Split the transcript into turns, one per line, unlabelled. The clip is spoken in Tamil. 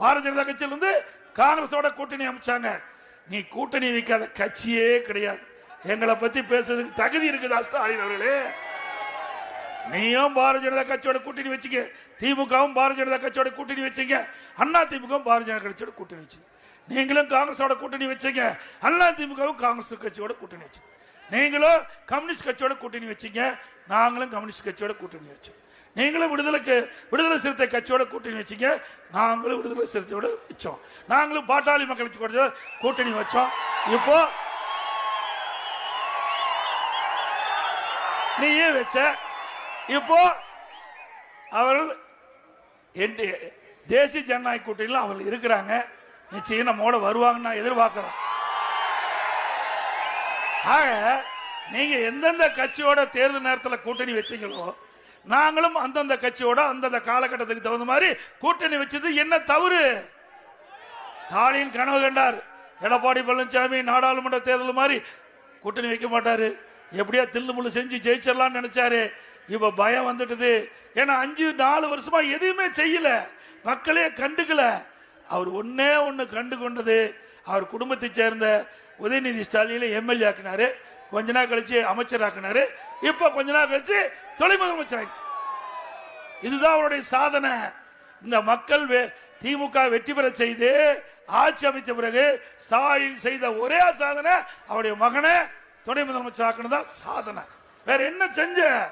பாரதிய ஜனதா கட்சியில இருந்து காங்கிரஸோட கூட்டணி அமைச்சாங்க. நீ கூட்டணி வைக்காத கட்சியே கிடையாது. எங்களை பத்தி பேசுறதுக்கு தகுதி இருக்குதா ஸ்டாலின் அவர்களே? நீயும் பாரதிய ஜனதா கட்சியோட கூட்டணி வச்சுக்க. திமுகவும் பாரதிய ஜனதா கட்சியோட கூட்டணி வச்சீங்க. அண்ணா திமுகவும் பாரதிய ஜனதா கட்சியோட கூட்டணி வச்சு. நீங்களும் காங்கிரஸோட கூட்டணி வச்சீங்க. அண்ணா திமுகவும் காங்கிரஸ் கட்சியோட கூட்டணி வச்சு. நீங்களும் கம்யூனிஸ்ட் கட்சியோட கூட்டணி வச்சீங்க. நாங்களும் கம்யூனிஸ்ட் கட்சியோட கூட்டணி வச்சோம் நீங்களும் விடுதலைக்கு விடுதலை சிறுத்தை கட்சியோட கூட்டணி வச்சீங்க. நாங்களும் விடுதலை சிறுத்தையோட வச்சோம். நாங்களும் பாட்டாளி மக்கள் கட்சியோட கூட்டணி வச்சோம். இப்போ நீயே வச்ச இப்போ அவர்கள் தேசிய ஜனநாயக கூட்டணியில் அவர்கள் இருக்கிறாங்க. நிச்சயம் நம்மோட வருவாங்கன்னு நான் எதிர்பார்க்கிறோம் ஆக நீங்க எந்தெந்த கட்சியோட தேர்தல் நேரத்தில் கூட்டணி வச்சீங்களோ நாங்களும் அந்தந்த கட்சியோட அந்தந்த காலகட்டத்துக்கு தகுந்த மாதிரி கூட்டணி வச்சது என்ன தவறு? ஸ்டாலின் கனவு கண்டார். எடப்பாடி பழனிசாமி நாடாளுமன்ற தேர்தல் மாதிரி கூட்டணி வைக்க மாட்டாரு. எப்படியா தில்லு முள்ளு செஞ்சு ஜெயிச்சிடலாம்னு நினைச்சாரு. இப்ப பயம் வந்துட்டுது. ஏன்னா அஞ்சு நாலு வருஷமா எதுவுமே செய்யல. மக்களே கண்டுக்கல. அவர் ஒன்னே ஒன்று கண்டு கொண்டது. அவர் குடும்பத்தை சேர்ந்த உதயநிதி ஸ்டாலின் எம்எல்ஏ ஆக்கினாரு. கொஞ்ச நாள் கழிச்சு அமைச்சர் ஆக்கினாரு. இப்ப கொஞ்ச நாள் கழிச்சு துணை முதலமைச்சர். இதுதான் அவருடைய சாதனை. இந்த மக்கள் வெ- திமுக வெற்றி பெற செய்து ஆட்சி அமைத்த பிறகு ஸ்டாலின் செய்த ஒரே சாதனை அவருடைய மகனை துணை முதலமைச்சர் ஆக்கணும் தான் சாதனை. வேற என்ன செஞ்ச?